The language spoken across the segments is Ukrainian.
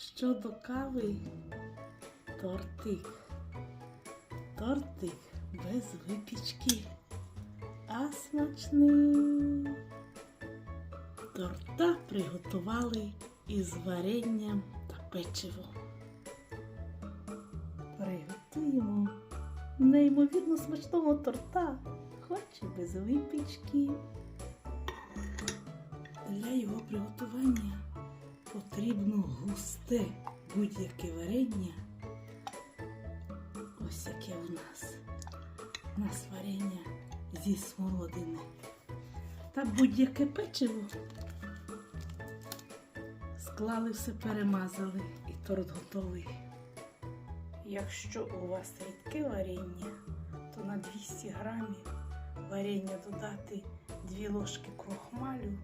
Щодо кави, тортик. Тортик без випічки, а смачний. Торта приготували із варенням та печивом. Приготуємо неймовірно смачного торта, хоч і без випічки. Для його приготування потрібно густе будь-яке варення. Ось яке у нас. У нас варення зі смородини. Та будь-яке печиво. Склали все, перемазали і торт готовий. Якщо у вас рідке варення, то на 200 грамів варення додати 2 ложки крохмалю,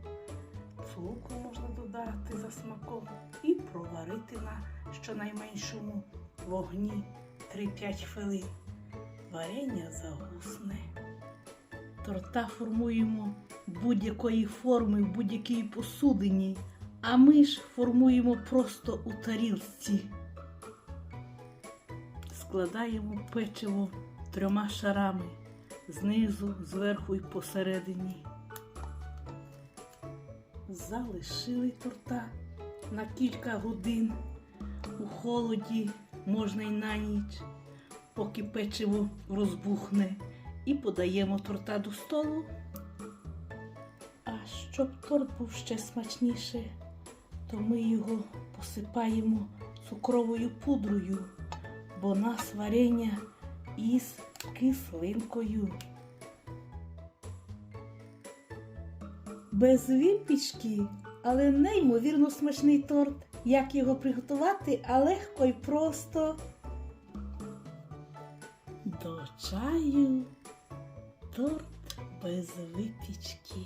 цукру можна додати за смаком і проварити на щонайменшому вогні 3-5 хвилин. Варення загусне. Торта формуємо будь-якої форми в будь-якій посудині, а ми ж формуємо просто у тарілці. Складаємо печиво трьома шарами знизу, зверху і посередині. Залишили торта на кілька годин. У холоді можна й на ніч, поки печиво розбухне, і подаємо торта до столу. А щоб торт був ще смачніше, то ми його посипаємо цукровою пудрою, бо нас варення із кислинкою. Без випічки, але неймовірно смачний торт. Як його приготувати, а легко і просто. До чаю торт без випічки.